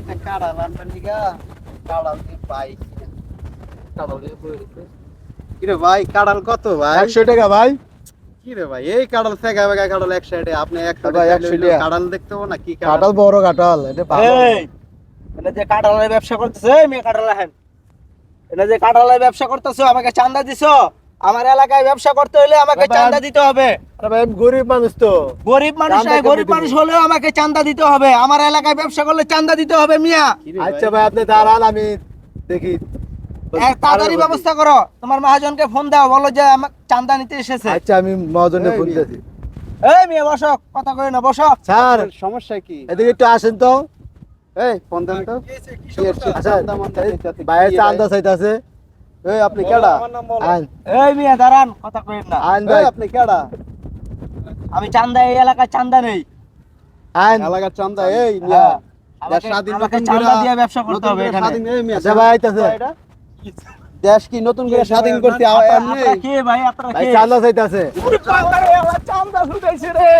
একটা কাড়াল দিয়ে পাই। কাড়াল দিয়ে রেখে। কিরে ভাই কাড়াল কত ভাই? একশো টাকা ভাই। কিরে ভাই এই কাড়াল ফেকা ফেকা কাড়াল এক সাইডে আপনি এক সাইডে ভাই, 100 টাকা। কাড়াল দেখতে না কি কাঁঠাল কাড়াল বড় কাঁঠাল এটা ভালো এই এনে যে কাঁঠালের ব্যবসা করতেছে এই মেয়ে কাঁঠাল এনে যে কাঁঠালের ব্যবসা করতেছো আমাকে চান্দা দিছো। আমার এলাকায় ব্যবসা করতে হলে আমাকে চান্দা দিতে হবে। আরে ভাই আমি গরিব মানুষ তো। গরিব মানুষ গরিব মানুষ হলেও আমাকে চান্দা দিতে হবে। আমার এলাকায় ব্যবসা করলে চান্দা দিতে হবে মিয়া। আচ্ছা ভাই আপনি দাঁড়ান আমি দেখি। তাড়াতাড়ি ব্যবস্থা করো। তোমার মহাজনকে ফোন দাও বলো যে আমার চান্দা নিতে এসেছে। আচ্ছা আমি মহাজনে এই ফোন। দিয়েছি এই মেয়ে বসো কথা কই না বসো। স্যার সমস্যা কি? এদিকে একটু আসেন তো। এই ফোন দেন তো। কি হচ্ছে? আচ্ছা। ভাইয়ের ভাই? এই আপনি কেডা? আইন। এই মেয়ে দাঁড়ান কথা কই না। আইন ভাই। আপনি কেডা? আমি চান্দা এই এলাকায় চান্দা নেই। আইন। এলাকার চান্দা এই মিয়া। হ্যাঁ, দেশ স্বাধীন আমাকে নতুন চান্দা দিয়ে ব্যবসা করতে হবে এখানে। স্বাধীন এই মিয়া, আইতাছে। দেশ কি নতুন করে স্বাধীন করতে আ- আপনারা- কে ভাই? আপনারা ভাই চান্দা চাইতাছে। চান্দা ছুটাইছে রে।